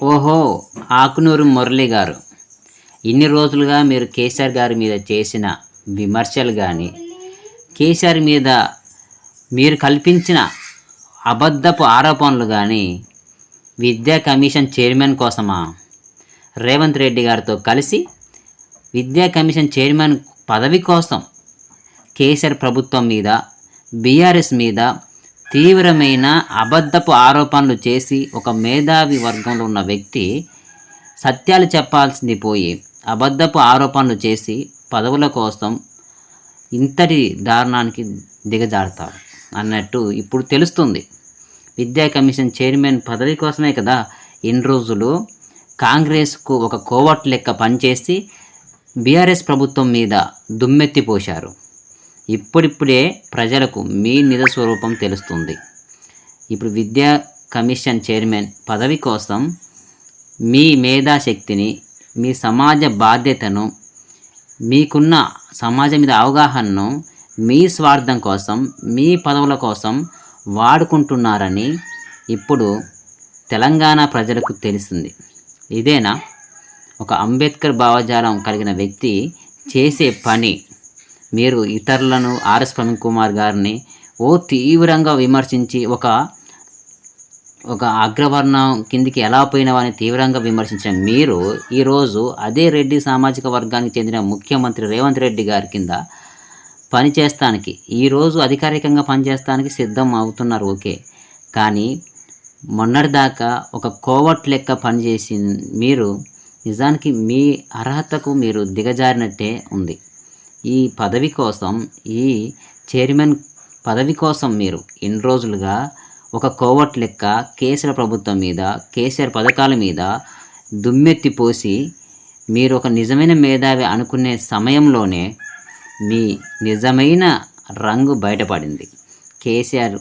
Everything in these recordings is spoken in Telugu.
ఓహో ఆకునూరు మురళి గారు. ఇన్ని రోజులుగా మీరు కేసీఆర్ గారి మీద చేసిన విమర్శలు కానీ కేసీఆర్ మీద మీరు కల్పించిన అబద్ధపు ఆరోపణలు కానీ విద్యా కమిషన్ చైర్మన్ కోసమా? రేవంత్ రెడ్డి గారితో కలిసి విద్యా కమిషన్ చైర్మన్ పదవి కోసం కేసీఆర్ ప్రభుత్వం మీద బీఆర్ఎస్ మీద తీవ్రమైన అబద్ధపు ఆరోపణలు చేసి ఒక మేధావి వర్గంలో ఉన్న వ్యక్తి సత్యాలు చెప్పాల్సింది పోయి అబద్ధపు ఆరోపణలు చేసి పదవుల కోసం ఇంతటి దారుణానికి దిగజారుతారు అన్నట్టు ఇప్పుడు తెలుస్తుంది. విద్యా కమిషన్ చైర్మన్ పదవి కోసమే కదా ఇన్ని రోజులు కాంగ్రెస్కు ఒక కోవట్ లెక్క పనిచేసి బీఆర్ఎస్ ప్రభుత్వం మీద దుమ్మెత్తిపోశారు ఇప్పుడిప్పుడే ప్రజలకు మీ నిజ స్వరూపం తెలుస్తుంది. ఇప్పుడు విద్యా కమిషన్ చైర్మన్ పదవి కోసం మీ మేధాశక్తిని మీ సమాజ బాధ్యతను మీకున్న సమాజం మీద అవగాహనను మీ స్వార్థం కోసం మీ పదవుల కోసం వాడుకుంటున్నారని ఇప్పుడు తెలంగాణ ప్రజలకు తెలిసింది ఇదేనా? ఒక అంబేద్కర్ భావజాలం కలిగిన వ్యక్తి చేసే పని మీరు ఇతరులను ఆర్ఎస్ ప్రవీణ్ కుమార్ గారిని ఓ తీవ్రంగా విమర్శించి ఒక ఒక అగ్రవర్ణం కిందికి ఎలా పోయినవని తీవ్రంగా విమర్శించిన మీరు ఈరోజు అదే రెడ్డి సామాజిక వర్గానికి చెందిన ముఖ్యమంత్రి రేవంత్ రెడ్డి గారి కింద పనిచేస్తానికి ఈరోజు అధికారికంగా పనిచేస్తానికి సిద్ధం అవుతున్నారు ఓకే. కానీ మొన్నటిదాకా ఒక కోవట్ లెక్క పనిచేసి మీరు నిజానికి మీ అర్హతకు మీరు దిగజారినట్టే ఉంది. ఈ పదవి కోసం ఈ చైర్మన్ పదవి కోసం మీరు ఇన్ని రోజులుగా ఒక కోవట్ లెక్క కేసీఆర్ ప్రభుత్వం మీద కేసీఆర్ పథకాల మీద దుమ్మెత్తి పోసి మీరు ఒక నిజమైన మేధావి అనుకునే సమయంలోనే మీ నిజమైన రంగు బయటపడింది. కేసీఆర్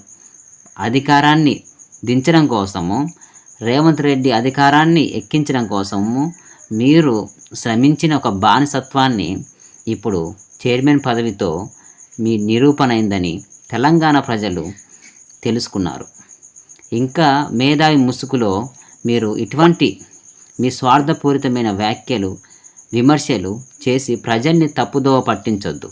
అధికారాన్ని దించడం కోసము రేవంత్ రెడ్డి అధికారాన్ని ఎక్కించడం కోసము మీరు శ్రమించిన ఒక బానిసత్వాన్ని ఇప్పుడు చైర్మన్ పదవితో మీ నిరూపణ అయిందని తెలంగాణ ప్రజలు తెలుసుకున్నారు. ఇంకా మేధావి ముసుగులో మీరు ఇటువంటి మీ స్వార్థపూరితమైన వ్యాఖ్యలు విమర్శలు చేసి ప్రజల్ని తప్పుదోవ పట్టించొద్దు.